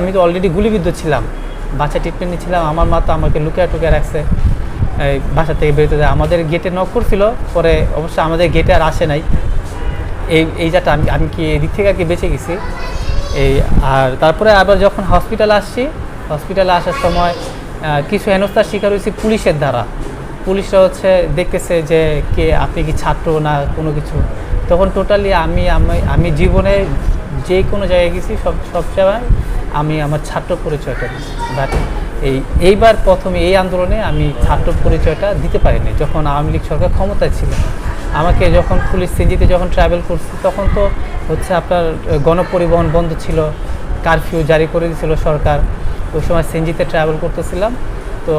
আমি তো অলরেডি গুলিবিদ্ধ ছিলাম। বাচ্চা ট্রিটমেন্ট নিচ্ছিলাম, আমার মা তো আমাকে লুকিয়ে টুকিয়ে রাখছে। এই বাসা থেকে বেরোতে দেয়। আমাদের গেটে নক করছিল, পরে অবশ্য আমাদের গেটে আর আসে নাই। এই এই যাটা আমি আমি কি এদিক থেকে আর কি বেঁচে গেছি? এই, আর তারপরে আবার যখন হসপিটালে আসছি হসপিটালে আসার সময় কিছু হেনস্থার শিকার হয়েছি পুলিশের দ্বারা। পুলিশরা হচ্ছে দেখতেছে যে কে, আপনি কি ছাত্র না কোনো কিছু। তখন টোটালি আমি আমি জীবনে যে কোনো জায়গায় গেছি, সব সব জায়গায় আমি আমার ছাত্র পরিচয়টা দিচ্ছি। বাট এই, এইবার প্রথমে এই আন্দোলনে আমি ছাত্র পরিচয়টা দিতে পারিনি। যখন আওয়ামী লীগ সরকার ক্ষমতায় ছিল। আমাকে যখন পুলিশ সিনজিতে যখন ট্রাভেল করছি, তখন তো হচ্ছে আপনার গণপরিবহন বন্ধ ছিল কারফিউ জারি করে দিয়েছিল সরকার। ওই সময় সিনজিতে ট্রাভেল করতেছিলাম। তো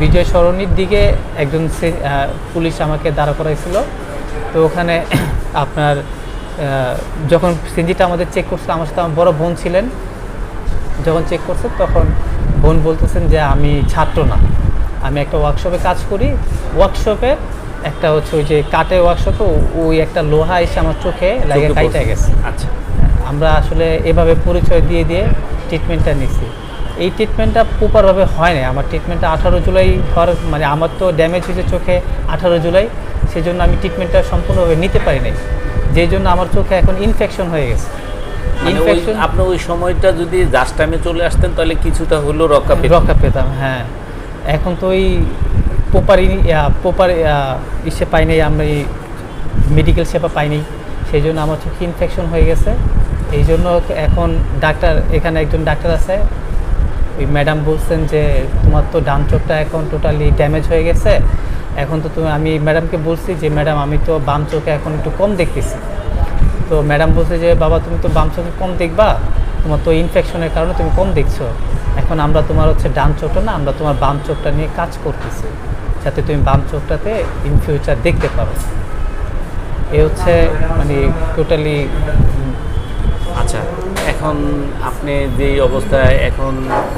বিজয় সরণির দিকে একজন পুলিশ আমাকে দাঁড়া করাইছিল। তো ওখানে আপনার যখন সিনজিটা আমাদের চেক করছিল আমার সাথে আমার বড় বোন ছিলেন যখন চেক করছে তখন বোন বলতেছেন যে আমি ছাত্র না। আমি একটা ওয়ার্কশপে কাজ করি। ওয়ার্কশপে একটা হচ্ছে ওই যে কাটে ওয়ার্কশপে ওই একটা লোহা এসে আমার চোখে লাগে কাইটা গেছে। আচ্ছা। আমরা আসলে এভাবে পরিচয় দিয়ে দিয়ে ট্রিটমেন্টটা নিছি। এই ট্রিটমেন্টটা প্রপারভাবে হয় না আমার ট্রিটমেন্টটা আঠারো জুলাই হওয়ার মানে আমার তো ড্যামেজ হয়েছে চোখে আঠারো জুলাই সেই জন্য আমি ট্রিটমেন্টটা সম্পূর্ণভাবে নিতে পারি নাই। যেই জন্য আমার চোখে এখন ইনফেকশন হয়ে গেছে। মানে ইনফেকশন আপনি ওই সময়টা যদি জাস্ট টাইমে চলে আসতেন তাহলে কিছুটা হলেও রক্ষা পেতেন। রক্ষা পেতাম হ্যাঁ। এখন তো ওই প্রপার প্রপার ইসে পাই নাই আমরা এই মেডিকেল সেবা পাইনি সেই জন্য আমার চোখে ইনফেকশন হয়ে গেছে। এই জন্য এখন ডাক্তার এখানে একজন ডাক্তার আছে ওই ম্যাডাম বলছেন যে, তোমার তো ডান চোখটা এখন টোটালি ড্যামেজ হয়ে গেছে। এখন তো তুমি, আমি ম্যাডামকে বলছি যে ম্যাডাম আমি তো বাম চোখে এখন একটু কম দেখতেছি। তো ম্যাডাম বলছে যে, বাবা, তুমি তো বাম চোখে কম দেখবা। তোমার তো ইনফেকশনের কারণে তুমি কম দেখছ। এখন আমরা তোমার হচ্ছে ডান চোখটা না, আমরা তোমার বাম চোখটা নিয়ে কাজ করতেছি। যাতে তুমি বাম চোখটাতে ইন ফিউচার দেখতে পারো। এ হচ্ছে মানে টোটালি আচ্ছা এখন আপনি যে অবস্থায় এখন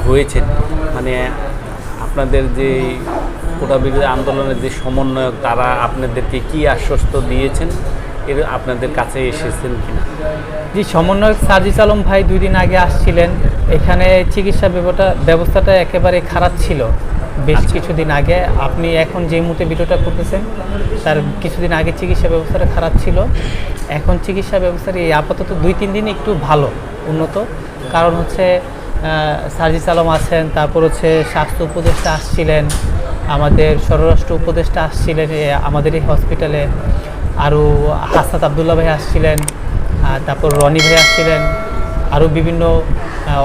হয়েছেন মানে আপনাদের যে কোটা বিরোধী আন্দোলনের যে সমন্বয়ক, তারা আপনাদেরকে কি আশ্বস্ত দিয়েছেন? এর আপনাদের কাছে এসেছেন কিনা? জি সমন্বয়ক সার্জিস আলম ভাই দুই দিন আগে আসছিলেন। এখানে চিকিৎসা ব্যবস্থা ব্যবস্থাটা একেবারে খারাপ ছিল। বেশ কিছুদিন আগে আপনি এখন যে মুহূর্তে ভিডিওটা করতেছেন তার কিছুদিন আগে চিকিৎসা ব্যবস্থাটা খারাপ ছিল। এখন চিকিৎসা ব্যবস্থার এই আপাতত দুই তিন দিন একটু ভালো উন্নত। কারণ হচ্ছে সার্জিস আলম আছেন তারপর হচ্ছে স্বাস্থ্য উপদেষ্টা আসছিলেন আমাদের স্বরাষ্ট্র উপদেষ্টা আসছিলেন আমাদের এই হসপিটালে আরও হাসনাত আবদুল্লাহ ভাই আসছিলেন তারপর রনি ভাই আসছিলেন আরও বিভিন্ন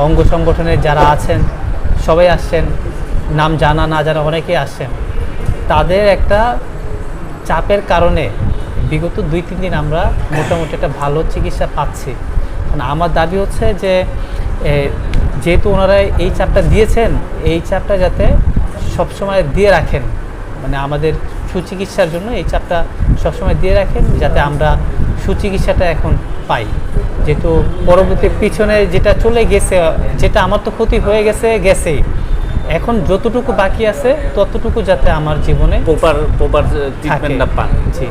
অঙ্গ সংগঠনের যারা আছেন, সবাই আসছেন। নাম জানা না জানা অনেকেই আসছেন। তাদের একটা চাপের কারণে বিগত দুই, তিন দিন আমরা মোটামুটি একটা ভালো চিকিৎসা পাচ্ছি। আমার দাবি হচ্ছে যে যেহেতু ওনারা এই চাপটা দিয়েছেন, এই চাপটা যাতে সবসময় দিয়ে রাখেন মানে আমাদের সুচিকিৎসার জন্য এই চাপটা সবসময় দিয়ে রাখেন যাতে আমরা সুচিকিৎসাটা এখন পাই। যেহেতু পরবর্তী পিছনে যেটা চলে গেছে যেটা আমার তো ক্ষতি হয়ে গেছে গেছেই। এখন যতটুকু বাকি আছে ততটুকু যাতে আমার জীবনে প্রপার প্রপার ট্রিটমেন্টটা। পান। জি।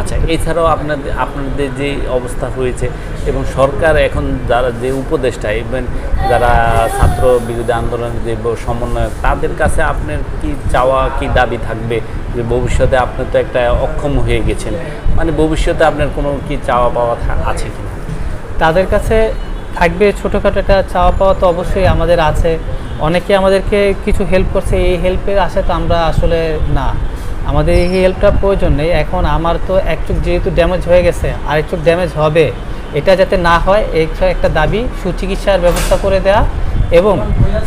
আচ্ছা এছাড়াও আপনাদের আপনাদের যে অবস্থা হয়েছে এবং সরকার এখন যারা যে উপদেষ্টা ইভেন যারা ছাত্র বিরোধী আন্দোলনের যে সমন্বয়ক, তাদের কাছে আপনার কি চাওয়া, কি দাবি থাকবে যে ভবিষ্যতে আপনি তো একটা অক্ষম হয়ে গেছেন? মানে ভবিষ্যতে আপনার কোনো কি চাওয়া পাওয়া আছে কি তাদের কাছে থাকবে ছোটোখাটো একটা চাওয়া পাওয়া তো অবশ্যই আমাদের আছে। অনেকে আমাদেরকে কিছু হেল্প করছে, এই হেল্পের আশা তো আমরা আসলে না। আমাদের এই হেল্পটা প্রয়োজন নেই। এখন আমার তো এক চোখ যেহেতু ড্যামেজ হয়ে গেছে, আরেক চোখ ড্যামেজ হবে। এটা যাতে না হয় এটা একটা দাবি সুচিকিৎসার ব্যবস্থা করে দেওয়া এবং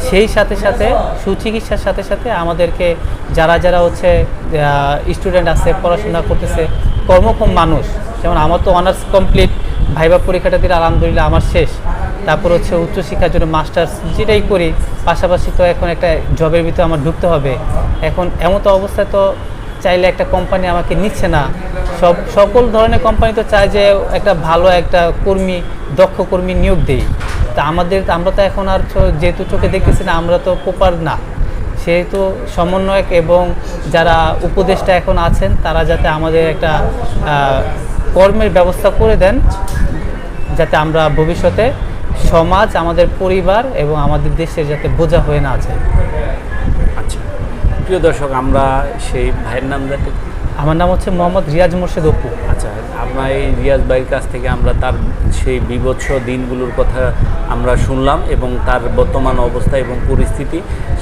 সেই সাথে সাথে সুচিকিৎসার সাথে সাথে আমাদেরকে যারা যারা হচ্ছে স্টুডেন্ট আছে, পড়াশোনা করতেছে, কর্মক্ষম মানুষ, যেমন আমার তো অনার্স কমপ্লিট ভাইবা পরীক্ষাটা দিলে আলহামদুলিল্লাহ আমার শেষ। তারপর হচ্ছে উচ্চশিক্ষার জন্য মাস্টার্স যেটাই করি, পাশাপাশি তো এখন একটা জবের ভিতরে আমার ঢুকতে হবে। এখন এমন তো অবস্থায় তো চাইলে একটা কোম্পানি আমাকে নিচ্ছে না। সব, সকল ধরনের কোম্পানি তো চায় যে একটা ভালো একটা কর্মী, দক্ষ কর্মী নিয়োগ দেই। তা আমাদের, আমরা তো এখন আর যেহেতু চোখে দেখতেছি না, আমরা তো প্রপার না। সেহেতু সমন্বয়ক এবং যারা উপদেষ্টা এখন আছেন, তারা যাতে আমাদের একটা কর্মের ব্যবস্থা করে দেন, যাতে আমরা ভবিষ্যতে সমাজ, আমাদের পরিবার এবং আমাদের দেশের যাতে বোঝা হয়ে না আছে প্রিয় দর্শক আমরা সেই ভাইয়ের নাম জানি আমার নাম হচ্ছে মোহাম্মদ রিয়াজ মোর্শেদ অপু। আচ্ছা আমরা এই রিয়াজ ভাইয়ের কাছ থেকে আমরা তার সেই বিভৎস দিনগুলোর কথা আমরা শুনলাম এবং তার বর্তমান অবস্থা এবং পরিস্থিতি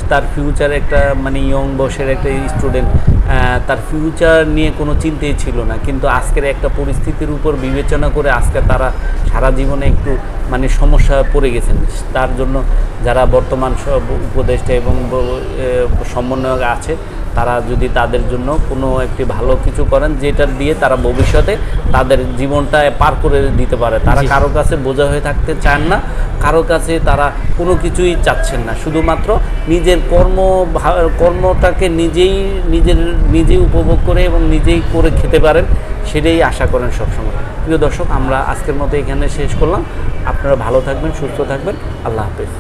তার ফিউচার একটা মানে ইয়ং বয়সের একটা স্টুডেন্ট তার ফিউচার নিয়ে কোনো চিন্তাই ছিল না। কিন্তু আজকের একটা পরিস্থিতির উপর বিবেচনা করে আজকে তারা সারা জীবনে একটু মানে সমস্যা পড়ে গেছেন। তার জন্য যারা বর্তমান উপদেষ্টা এবং সমন্বয়ক আছে তারা যদি তাদের জন্য কোনো একটি ভালো কিছু করেন যেটা দিয়ে তারা ভবিষ্যতে তাদের জীবনটা পার করে দিতে পারে। তারা। কারও কাছে বোঝা হয়ে থাকতে চান না কারও কাছে তারা কোনো কিছুই চাচ্ছেন না। শুধুমাত্র নিজের কর্ম কর্মটাকে নিজেই নিজের নিজেই উপভোগ করে এবং নিজেই করে খেতে পারেন সেটাই আশা করেন সবসময়। প্রিয় দর্শক আমরা আজকের মতো এখানে শেষ করলাম। আপনারা ভালো থাকবেন সুস্থ থাকবেন। আল্লাহ হাফেজ।